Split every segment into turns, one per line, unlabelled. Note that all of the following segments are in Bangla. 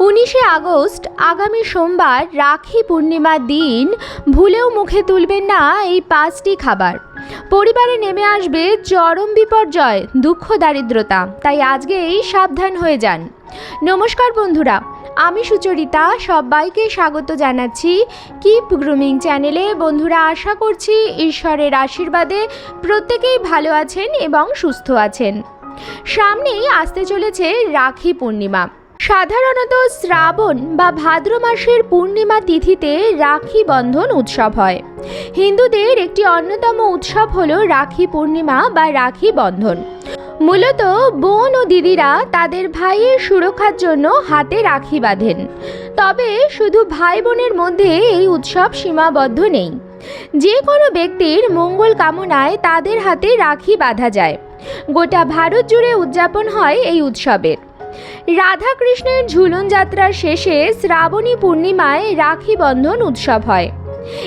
উনিশে আগস্ট, আগামী সোমবার রাখি পূর্ণিমার দিন ভুলেও মুখে তুলবেন না এই পাঁচটি খাবার। পরিবারে নেমে আসবে চরম বিপর্যয়, দুঃখ, দারিদ্রতা। তাই আজকেই সাবধান হয়ে যান। নমস্কার বন্ধুরা, আমি সুচরিতা, সবাইকে স্বাগত জানাচ্ছি কিপ গ্রুমিং চ্যানেলে। বন্ধুরা, আশা করছি ঈশ্বরের আশীর্বাদে প্রত্যেকেই ভালো আছেন এবং সুস্থ আছেন। সামনেই আসতে চলেছে রাখি পূর্ণিমা। সাধারণত শ্রাবণ বা ভাদ্র মাসের পূর্ণিমা তিথিতে রাখি বন্ধন উৎসব হয়। হিন্দুদের একটি অন্যতম উৎসব হলো রাখি পূর্ণিমা বা রাখি বন্ধন। মূলত বোন ও দিদিরা তাদের ভাইয়ের সুরক্ষার জন্য হাতে রাখি বাঁধেন। তবে শুধু ভাই বোনের মধ্যে এই উৎসব সীমাবদ্ধ নেই। যে কোনো ব্যক্তির মঙ্গল কামনায় তাদের হাতে রাখি বাঁধা যায়। গোটা ভারত জুড়ে উদযাপন হয় এই উৎসবের। রাধাকৃষ্ণের ঝুলন যাত্রার শেষে শ্রাবণী পূর্ণিমায় রাখি বন্ধন উৎসব হয়।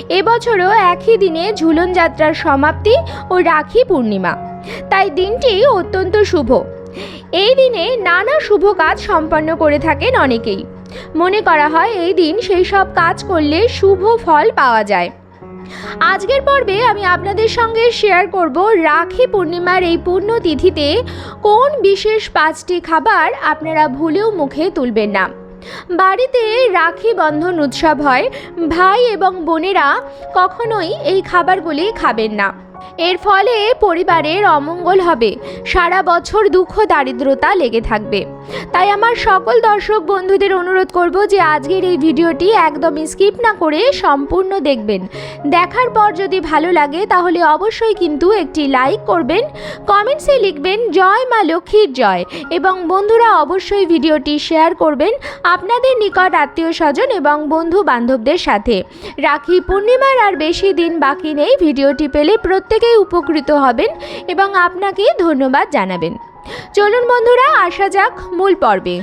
এবছরও একই দিনে ঝুলন যাত্রার সমাপ্তি ও রাখি পূর্ণিমা। তাই দিনটি অত্যন্ত শুভ। এই দিনে নানা শুভ কাজ সম্পন্ন করে থাকেন অনেকেই। মনে করা হয় এই দিন সেই সব কাজ করলে শুভ ফল পাওয়া যায়। আজকের পর্বে আমি আপনাদের সঙ্গে শেয়ার করব রাখি পূর্ণিমার এই পূর্ণ তিথিতে কোন বিশেষ পাঁচটি খাবার আপনারা ভুলেও মুখে তুলবেন না। বাড়িতে রাখি বন্ধন উৎসব হয়, ভাই এবং বোনেরা কখনোই এই খাবারগুলি খাবেন না। এর ফলে পরিবারের অমঙ্গল হবে। সারা বছর দুঃখ, দারিদ্রতা লেগে থাকবে। তাই আমার সকল দর্শক বন্ধুদের অনুরোধ করব যে আজকের এই ভিডিওটি একদম স্কিপ না করে সম্পূর্ণ দেখবেন। দেখার পর যদি ভালো লাগে তাহলে অবশ্যই কিন্তু একটি লাইক করবেন, কমেন্টসে লিখবেন, জয় মা লক্ষ্মীর জয় এবং বন্ধুরা অবশ্যই ভিডিওটি শেয়ার করবেন আপনাদের নিকট আত্মীয় স্বজন এবং বন্ধু বান্ধবদের সাথে। রাখি পূর্ণিমার আর বেশি দিন বাকি নেই, ভিডিওটি পেলে প্রত্যেকেই উপকৃত হবেন এবং আপনাকে ধন্যবাদ জানাবেন। চলুন বন্ধুরা, আসা যাক মূল পর্বে।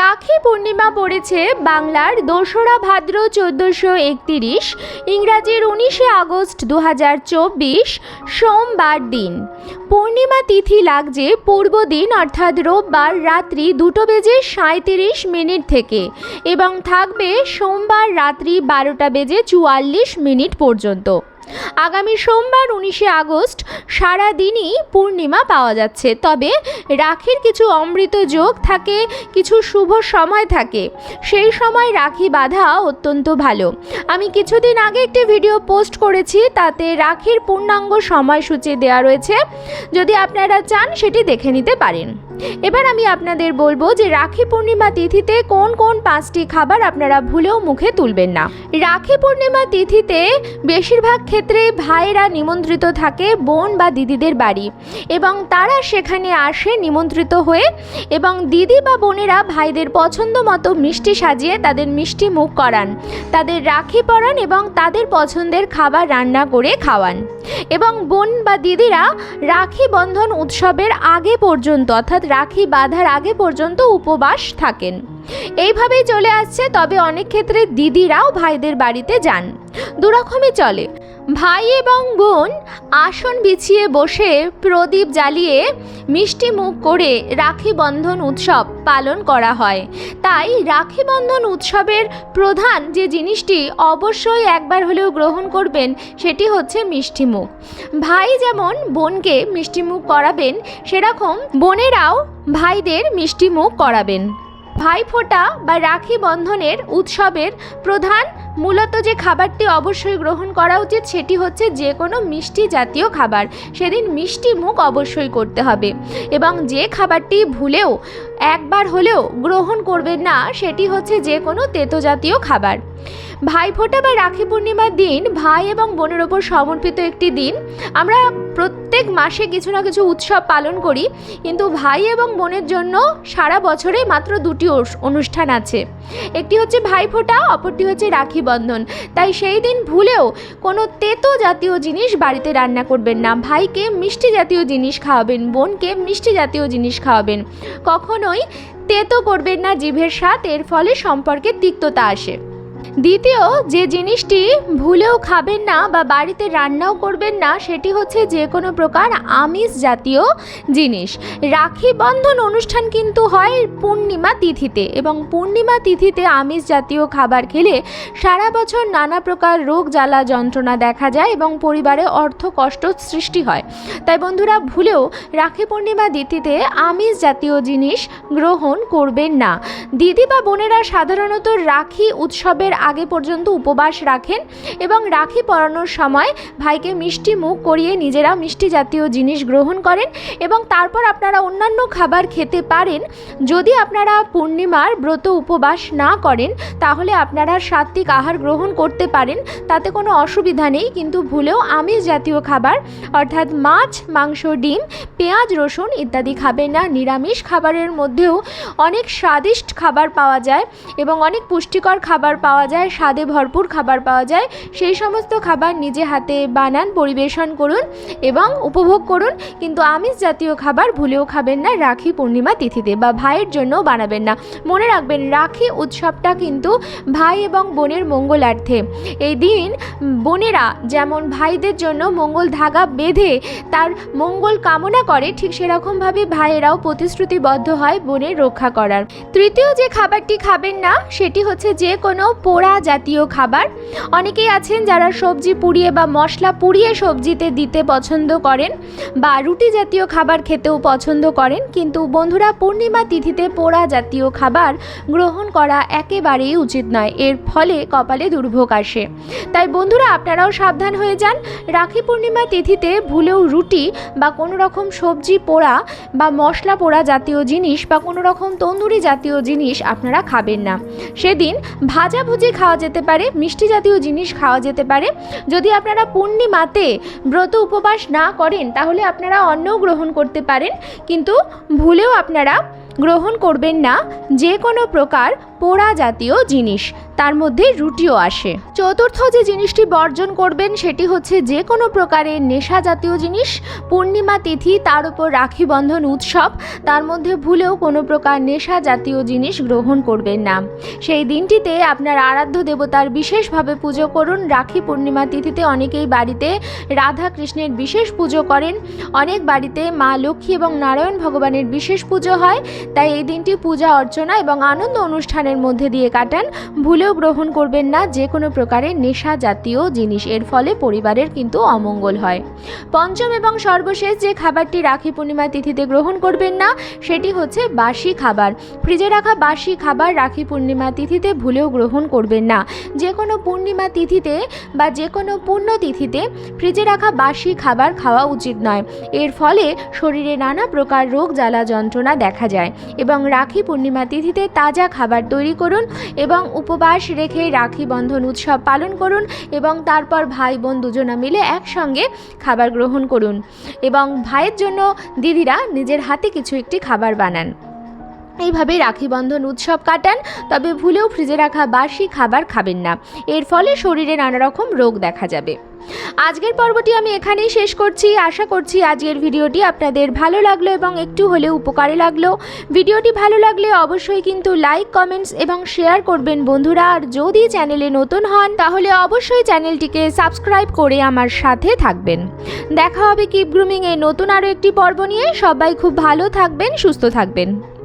রাখি পূর্ণিমা পড়েছে বাংলার দোসরা ভাদ্র চোদ্দোশো একতিরিশ, ইংরাজির উনিশে আগস্ট দু হাজার চব্বিশ, সোমবার দিন। পূর্ণিমা তিথি লাগছে পূর্ব দিন, অর্থাৎ রোববার রাত্রি দুটো বেজে সাঁত্রিশ মিনিট থেকে এবং থাকবে সোমবার রাত্রি বারোটা বেজে চুয়াল্লিশ মিনিট পর্যন্ত। আগামী সোমবার উনিশে আগস্ট সারা দিনই পূর্ণিমা পাওয়া যাচ্ছে। তবে রাখির কিছু অমৃত যোগ থাকে, কিছু শুভ সময় থাকে। সেই সময় রাখি বাঁধা অত্যন্ত ভালো। আমি কিছুদিন আগে একটি ভিডিও পোস্ট করেছি, তাতে রাখির পূর্ণাঙ্গ সময়সূচি দেওয়া রয়েছে। যদি আপনারা চান, সেটি দেখে নিতে পারেন। এবার আমি আপনাদের বলব যে রাখি পূর্ণিমা তিথিতে কোন কোন পাঁচটি খাবার আপনারা ভুলেও মুখে তুলবেন না। রাখি পূর্ণিমা তিথিতে বেশিরভাগ ক্ষেত্রে ভাইয়েরা নিমন্ত্রিত থাকে বোন বা দিদিদের বাড়ি এবং তারা সেখানে আসে নিমন্ত্রিত হয়ে এবং দিদি বা বোনেরা ভাইদের পছন্দ মতো মিষ্টি সাজিয়ে তাদের মিষ্টি মুখ করান, তাদের রাখি পরান এবং তাদের পছন্দের খাবার রান্না করে খাওয়ান। এবং বোন বা দিদিরা রাখি বন্ধন উৎসবের আগে পর্যন্ত, অর্থাৎ রাখি বাঁধার আগে পর্যন্ত উপবাস থাকেন। এইভাবেই চলে আসছে, তবে অনেক ক্ষেত্রে দিদিরাও ভাইদের বাড়িতে যান। দুরকমই চলে। ভাই এবং বোন আসন বিছিয়ে বসে প্রদীপ জ্বালিয়ে মিষ্টি মুখ করে রাখি বন্ধন উৎসব পালন করা হয়। তাই রাখি বন্ধন উৎসবের প্রধান যে জিনিসটি অবশ্যই একবার হলেও গ্রহণ করবেন, সেটি হচ্ছে মিষ্টি মুখ। ভাই যেমন বোনকে মিষ্টি মুখ করাবেন, সেরকম বোনেরাও ভাইদের মিষ্টি মুখ করাবেন। ভাইফোঁটা বা রাখি বন্ধনের উৎসবের প্রধান মূলত যে খাবারটি অবশ্যই গ্রহণ করা উচিত সেটি হচ্ছে যে কোনো মিষ্টি জাতীয় খাবার। সেদিন মিষ্টি মুখ অবশ্যই করতে হবে এবং যে খাবারটি ভুলেও একবার হলেও গ্রহণ করবেন না সেটি হচ্ছে যে কোনো তেতো জাতীয় খাবার। ভাইফোঁটা বা রাখি পূর্ণিমার দিন ভাই এবং বোনের ওপর সমর্পিত একটি দিন। আমরা প্রত্যেক মাসে কিছু না কিছু উৎসব পালন করি, কিন্তু ভাই এবং বোনের জন্য সারা বছরে মাত্র দুটি অনুষ্ঠান আছে। একটি হচ্ছে ভাইফোঁটা, অপরটি হচ্ছে রাখি বন্ধন। তাই সেই দিন ভুলেও কোনো তেতো জাতীয় জিনিস বাড়িতে রান্না করবেন না। ভাইকে মিষ্টি জাতীয় জিনিস খাওয়াবেন, বোনকে মিষ্টি জাতীয় জিনিস খাওয়াবেন। কখনোই তেতো করবেন না, জিভের স্বাদ, এর ফলে সম্পর্কে তিক্ততা আসে। দ্বিতীয়, যে জিনিসটি ভুলেও খাবেন না বা বাড়িতে রান্নাও করবেন না, সেটি হচ্ছে যে কোনো প্রকার আমিষ জাতীয় জিনিস। রাখি বন্ধন অনুষ্ঠান কিন্তু হয় পূর্ণিমা তিথিতে এবং পূর্ণিমা তিথিতে আমিষ জাতীয় খাবার খেলে সারা বছর নানা প্রকার রোগ জ্বালা যন্ত্রণা দেখা যায় এবং পরিবারে অর্থ কষ্ট সৃষ্টি হয়। তাই বন্ধুরা, ভুলেও রাখি পূর্ণিমা তিথিতে আমিষ জাতীয় জিনিস গ্রহণ করবেন না। দিদি বা বোনেরা সাধারণত রাখি উৎসবের আগে পর্যন্ত উপবাস রাখেন এবং রাখি পরানোর সময় ভাইকে মিষ্টি মুখ করিয়ে নিজেরা মিষ্টি জাতীয় জিনিস গ্রহণ করেন এবং তারপর আপনারা অন্যান্য খাবার খেতে পারেন। যদি আপনারা পূর্ণিমার ব্রত উপবাস না করেন, তাহলে আপনারা সাত্বিক আহার গ্রহণ করতে পারেন। তাতে কোনো অসুবিধা নেই, কিন্তু ভুলেও আমিষ জাতীয় খাবার, অর্থাৎ মাছ, মাংস, ডিম, পেঁয়াজ, রসুন ইত্যাদি খাবেন না। নিরামিষ খাবারের মধ্যেও অনেক স্বাদিষ্ট খাবার পাওয়া যায় এবং অনেক পুষ্টিকর খাবার পাওয়া যায়। স্বাদে ভরপুর খাবার পাওয়া যায়। সেই সমস্ত খাবার নিজে হাতে বানান, পরিবেশন করুন এবং উপভোগ করুন। কিন্তু আমিষ জাতীয় খাবার ভুলেও খাবেন না, রাখি পূর্ণিমা তিথিতে বা ভাইয়ের জন্যও বানাবেন না। মনে রাখবেন, রাখি উৎসবটা কিন্তু ভাই এবং বোনের মঙ্গলার্থে। এই দিন বোনেরা যেমন ভাইদের জন্য মঙ্গল ধাগা বেঁধে তার মঙ্গল কামনা করে, ঠিক সেরকমভাবে ভাইয়েরাও প্রতিশ্রুতিবদ্ধ হয় বোনের রক্ষা করার। তৃতীয় যে খাবারটি খাবেন না, সেটি হচ্ছে যে কোনো পোড়া জাতীয় খাবার। অনেকেই আছেন যারা সবজি পুড়িয়ে বা মশলা পুড়িয়ে সবজিতে দিতে পছন্দ করেন বা রুটি জাতীয় খাবার খেতেও পছন্দ করেন। কিন্তু বন্ধুরা, পূর্ণিমা তিথিতে পোড়া জাতীয় খাবার গ্রহণ করা একেবারেই উচিত নয়। এর ফলে কপালে দুর্ভোগ আসে। তাই বন্ধুরা, আপনারাও সাবধান হয়ে যান। রাখি পূর্ণিমা তিথিতে ভুলেও রুটি বা কোনো রকম সবজি পোড়া বা মশলা পোড়া জাতীয় জিনিস বা কোনো রকম তন্দুরি জাতীয় জিনিস আপনারা খাবেন না। সেদিন ভাজাভুজি খাওয়া যেতে পারে, মিষ্টি জাতীয় জিনিস খাওয়া যেতে পারে। যদি আপনারা পূর্ণিমাতে ব্রত উপবাস না করেন, তাহলে আপনারা অন্নও গ্রহণ করতে পারেন। কিন্তু ভুলেও আপনারা গ্রহণ করবেন না। যে কোনো প্রকার পোড়া জাতীয় জিনিস, তার মধ্যে রুটিও আসে। চতুর্থ যে জিনিসটি বর্জন করবেন, সেটি হচ্ছে যে কোনো প্রকারের নেশা জাতীয় জিনিস, পূর্ণিমা তিথি, তার উপর রাখি বন্ধন উৎসব, তার মধ্যে ভুলেও কোনো প্রকার নেশা জাতীয় জিনিস গ্রহণ করবেন না। সেই দিনটিতে আপনার আরাধ্য দেবতার বিশেষভাবে পুজো করুন। রাখি পূর্ণিমা তিথিতে অনেকেই বাড়িতে রাধা কৃষ্ণের বিশেষ পুজো করেন। অনেক বাড়িতে মা লক্ষ্মী এবং নারায়ণ ভগবানের বিশেষ পুজো হয়। তাই এই দিনটি পূজা অর্চনা এবং আনন্দ অনুষ্ঠানের মধ্যে দিয়ে কাটান। ভুলেও গ্রহণ করবেন না, যে কোনো প্রকারের নেশা জাতীয় জিনিস। এর ফলে পরিবারের কিন্তু অমঙ্গল হয়। পঞ্চম এবং সর্বশেষ যে খাবারটি রাখি পূর্ণিমা তিথিতে গ্রহণ করবেন না, সেটি হচ্ছে বাসি খাবার। ফ্রিজে রাখা বাসি খাবার রাখি পূর্ণিমা তিথিতে ভুলেও গ্রহণ করবেন না। যে কোনো পূর্ণিমা তিথিতে বা যে কোনো পুণ্য তিথিতে ফ্রিজে রাখা বাসি খাবার খাওয়া উচিত নয়। এর ফলে শরীরে নানা প্রকার রোগ, জ্বালা, যন্ত্রণা দেখা যায় এবং রাখি পূর্ণিমা তিথিতে তাজা খাবার তৈরি করুন এবং উপবাস রেখে রাখি বন্ধন উৎসব পালন করুন এবং তারপর ভাই বোন দুজনা মিলে একসঙ্গে খাবার গ্রহণ করুন। এবং ভাইয়ের জন্য দিদিরা নিজের হাতে কিছু একটি খাবার বানান। এইভাবে রাখি বন্ধন উৎসব কাটান, তবে ভুলেও ফ্রিজে রাখা বাসি খাবার খাবেন না। এর ফলে শরীরে নানা রকম রোগ দেখা যাবে। আজকের পর্বটি আমি এখানেই শেষ করছি। আশা করছি আজকের ভিডিওটি আপনাদের ভালো লাগল এবং একটু হলেও উপকারে লাগল। ভিডিওটি ভালো লাগলে অবশ্যই কিন্তু লাইক, কমেন্টস এবং শেয়ার করবেন বন্ধুরা। আর যদি চ্যানেলে নতুন হন, তাহলে অবশ্যই চ্যানেলটিকে সাবস্ক্রাইব করে আমার সাথে থাকবেন। দেখা হবে কিপ গ্রুমিংয়ে নতুন আরও একটি পর্ব নিয়ে। সবাই খুব ভালো থাকবেন, সুস্থ থাকবেন।